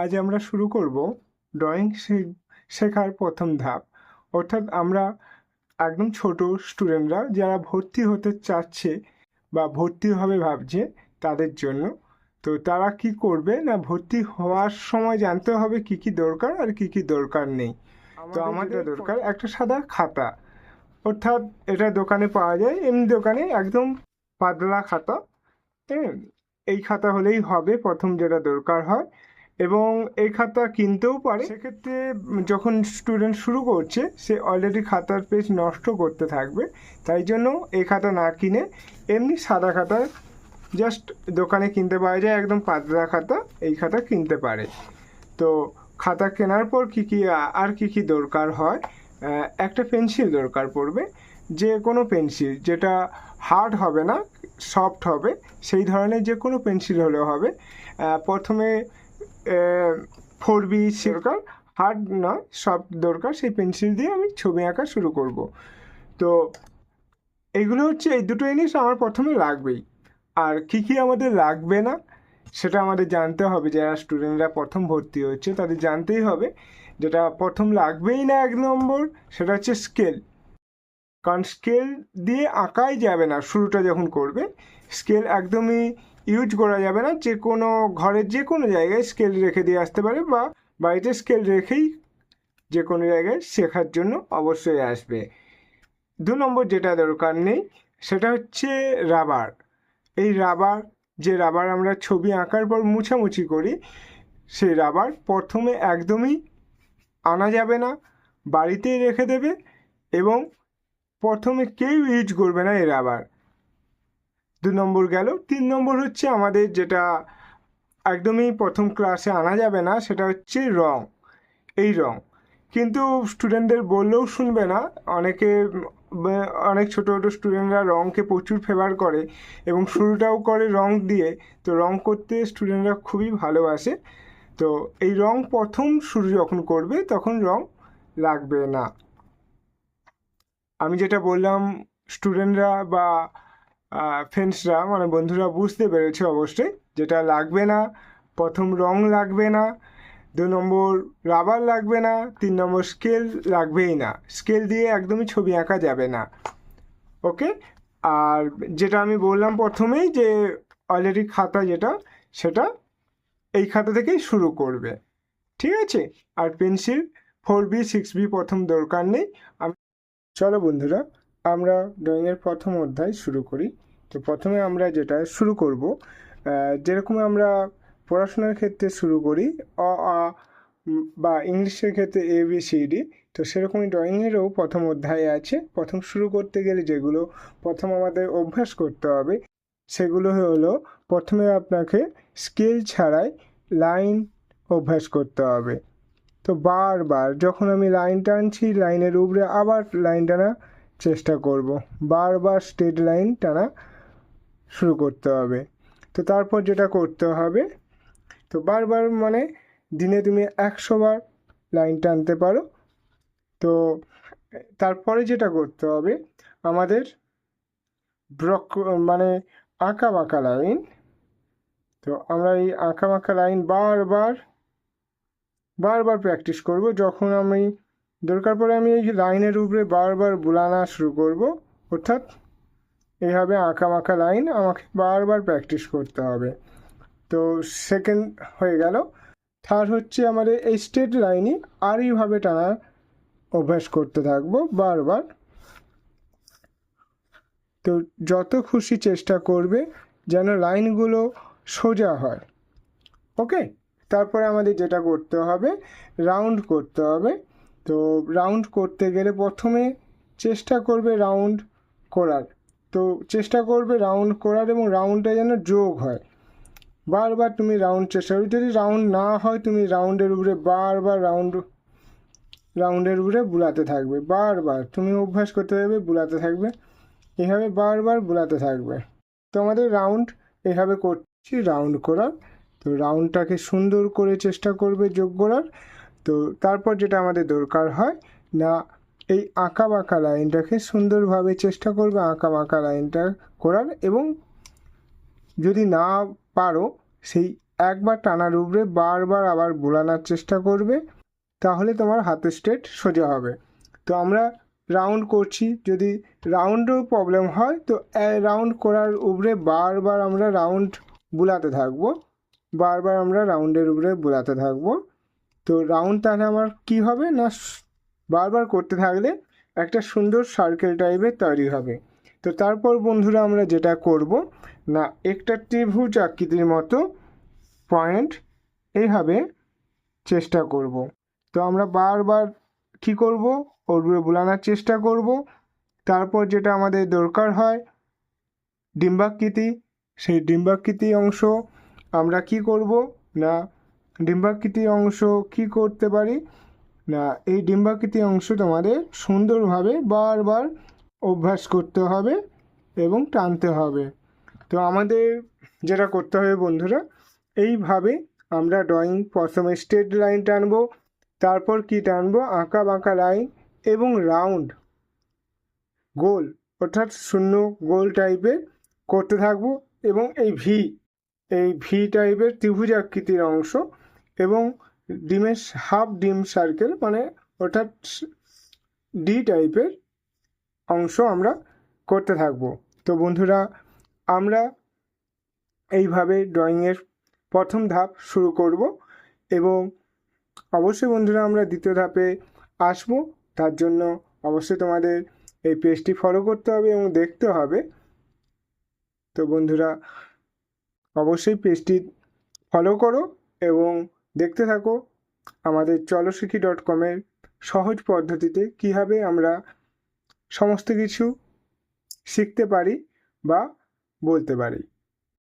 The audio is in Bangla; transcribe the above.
আজ আমরা শুরু করব ড্রয়িং শেখার প্রথম ধাপ। অর্থাৎ আমরা একদম ছোট স্টুডেন্টরা যারা ভর্তি হতে চাচ্ছে বা ভর্তি হবে ভাবছে তাদের জন্য। তো তারা কি করবে না ভর্তি হওয়ার সময় জানতে হবে কি কি দরকার আর কি কি দরকার নেই। তো আমাদের দরকার একটা সাদা খাতা। অর্থাৎ এটা দোকানে পাওয়া যায় এমনি দোকানে একদম পাতলা খাতা। হ্যাঁ এই খাতা হলেই হবে প্রথম যেটা দরকার হয় এবং এই খাতা কিনতেও পারে। সেক্ষেত্রে যখন স্টুডেন্ট শুরু করছে, সে অলরেডি খাতার পেজ নষ্ট করতে থাকবে। তাই জন্য এই খাতা না কিনে এমনি সাদা খাতা জাস্ট দোকানে কিনতে পাওয়া যায়, একদম পাতলা খাতা এই খাতা কিনতে পারে। তো খাতা কেনার পর কী কী, আর কী কী দরকার হয়? একটা পেন্সিল দরকার পড়বে। যে কোনো পেন্সিল, যেটা হার্ড হবে না সফট হবে, সেই ধরনের যে কোনো পেন্সিল হলেও হবে। প্রথমে ফোর বি দরকার হার্ড নয় সফট দরকার, সেই পেন্সিল দিয়ে আমি ছবি আঁকা শুরু করব। তো এইগুলো হচ্ছে, এই দুটো জিনিস আমার প্রথমে লাগবেই। আর কি কি আমাদের লাগবে না, সেটা আমাদের জানতে হবে, যারা স্টুডেন্টরা প্রথম ভর্তি হচ্ছে, তাদের জানতেই হবে। যেটা প্রথম লাগবেই না এক নম্বর, সেটা হচ্ছে স্কেল কারণ স্কেল দিয়ে আঁকাই যাবে না, শুরুটা যখন করবে স্কেল একদমই ইউজ করা যাবে না, যে কোনো ঘরের যে কোনো জায়গায় স্কেল রেখে দিয়ে আসতে পারে বা বাড়িতে স্কেল রেখেই যে কোনো জায়গায় শেখার জন্য অবশ্যই আসবে। দু নম্বর যেটা দরকার নেই, সেটা হচ্ছে রাবার এই রাবার যে রাবার আমরা ছবি আঁকার পর মুছামুছি করি, সেই রাবার প্রথমে একদমই আনা যাবে না, বাড়িতেই রেখে দেবে এবং প্রথমে কেউ ইউজ করবে না এই রাবার দু নম্বর গেল। তিন নম্বর হচ্ছে আমাদের যেটা একদমই প্রথম ক্লাসে আনা যাবে না, সেটা হচ্ছে রং। এই রং। কিন্তু স্টুডেন্টদের বললেও শুনবে না। অনেকে অনেক ছোটো ছোটো স্টুডেন্টরা রঙকে প্রচুর ফেভার করে এবং শুরুটাও করে রং দিয়ে। তো রং করতে স্টুডেন্টরা খুবই ভালোবাসে। তো এই রং প্রথম শুরু যখন করবে, তখন রং লাগবে না। আমি যেটা বললাম স্টুডেন্টরা বা ফ্রেন্ডসরা মানে বন্ধুরা বুঝতে পেরেছে অবশ্যই যেটা লাগবে না, প্রথম রং লাগবে না, দু নম্বর রাবার লাগবে না, তিন নম্বর স্কেল লাগবেই না। স্কেল দিয়ে একদমই ছবি আঁকা যাবে না। ওকে আর যেটা আমি বললাম প্রথমেই যে অলরেডি খাতা যেটা, সেটা এই খাতা থেকেই শুরু করবে। ঠিক আছে? আর pencil four B six B প্রথম দরকার নেই। আমি চলো বন্ধুরা আমরা ড্রয়িংয়ের প্রথম অধ্যায় শুরু করি। তো প্রথমে আমরা যেটা শুরু করব যেরকম আমরা পড়াশোনার ক্ষেত্রে শুরু করি, অ, আ বা ইংলিশের ক্ষেত্রে এ, বি, সি, ডি, তো সেরকমই ড্রয়িংয়েরও প্রথম অধ্যায় আছে। প্রথম শুরু করতে গেলে যেগুলো প্রথম আমাদের অভ্যাস করতে হবে, সেগুলো হলো, প্রথমে আপনাকে স্কেল ছাড়াই লাইন অভ্যাস করতে হবে। তো বারবার যখন আমি লাইন টানছি লাইনের উপরে আবার লাইন টানা চেষ্টা করব। বারবার স্ট্রেট লাইন টানা শুরু করতে হবে। তো তারপর যেটা করতে হবে, তো বারবার মানে দিনে তুমি একশো বার লাইন টানতে পারো। তো তারপরে যেটা করতে হবে, আমাদের ব্রক মানে আঁকা বাঁকা লাইন তো আমরা এই আঁকা বাঁকা লাইন বারবার বারবার প্র্যাকটিস করব। যখন আমি দরকার পড়ে আমি এই লাইনের উপরে বারবার বুলানা শুরু করব, অর্থাৎ এইভাবে আঁকা মাখা লাইন আমাকে বারবার প্র্যাকটিস করতে হবে। তো সেকেন্ড হয়ে গেল। থার্ড হচ্ছে আমাদের এই স্টেট লাইনই আর এইভাবে টানা অভ্যাস করতে থাকব বারবার। তো যত খুশি চেষ্টা করবে যেন লাইনগুলো সোজা হয়। ওকে তারপরে আমাদের যেটা করতে হবে রাউন্ড করতে হবে। তো রাউন্ড করতে গেলে প্রথমে চেষ্টা করবে রাউন্ড করার। তো চেষ্টা করবে রাউন্ড করার এবং রাউন্ডটা যেন যোগ হয়। বারবার তুমি রাউন্ড চেষ্টা করবে। যদি রাউন্ড না হয়, তুমি রাউন্ডের উপরে বারবার রাউন্ড রাউন্ডের উপরে বুলাতে থাকবে। বারবার তুমি অভ্যাস করতে থাকবে, বুলাতে থাকবে। এভাবে বারবার বুলাতে থাকবে। তো আমাদের রাউন্ড এভাবে করছি। রাউন্ড করার, তো রাউন্ডটাকে সুন্দর করে চেষ্টা করবে যোগ করার। তো তারপর যেটা আমাদের দরকার হয়, না, এই আঁকা বাঁকা লাইনটাকে সুন্দরভাবে চেষ্টা করবে আঁকা বাঁকা লাইনটা করার এবং যদি না পারো, সেই একবার টানার উপরে বারবার আবার বুলানোর চেষ্টা করবে, তাহলে তোমার হাতের স্ট্রেট সোজা হবে। তো আমরা রাউন্ড করছি, যদি রাউন্ডও প্রবলেম হয়, তো রাউন্ড করার উপরে বারবার আমরা রাউন্ড বুলাতে থাকব, বারবার আমরা রাউন্ডের উপরে বুলাতে থাকব। তো রাউন্ড তাহলে আমার কি হবে না বারবার করতে থাকলে একটা সুন্দর সার্কেল টাইপের তৈরি হবে। তো তারপর বন্ধুরা আমরা যেটা করব, না, একটা ত্রিভুজ আকৃতির মতো পয়েন্ট এইভাবে চেষ্টা করব। তো আমরা বারবার কি করব? ওর উপরে বুলানোর চেষ্টা করব। তারপর যেটা আমাদের দরকার হয়, ডিম্বাকৃতি। সেই ডিম্বাকৃতি অংশ আমরা কি করব? না ডিম্বাকৃতি অংশ কি করতে পারি? না, এই ডিম্বাকৃতি অংশ তোমাদের সুন্দরভাবে বারবার অভ্যাস করতে হবে এবং টানতে হবে। তো আমাদের যেটা করতে হবে বন্ধুরা, এইভাবে আমরা ড্রয়িং প্রথমে স্ট্রেট লাইন টানবো, তারপর কি টানবো? আঁকা বাঁকা লাইন এবং রাউন্ড গোল, অর্থাৎ শূন্য গোল টাইপের করতে থাকব এবং এই ভি এই ভি টাইপের ত্রিভুজাকৃতির অংশ এবং ডিমের হাফ ডিম সার্কেল মানে অর্থাৎ ডি টাইপের অংশ আমরা করতে থাকব। তো বন্ধুরা, আমরা এইভাবে ড্রয়িংয়ের প্রথম ধাপ শুরু করব এবং অবশ্যই বন্ধুরা আমরা দ্বিতীয় ধাপে আসব। তার জন্য অবশ্যই তোমাদের এই পেজটি ফলো করতে হবে এবং দেখতে হবে। তো বন্ধুরা, অবশ্যই পেজটি ফলো করো এবং দেখতে থাকো আমাদের চলশিখি ডট কমের সহজ পদ্ধতিতে কীভাবে আমরা সমস্ত কিছু শিখতে পারি বা বলতে পারি।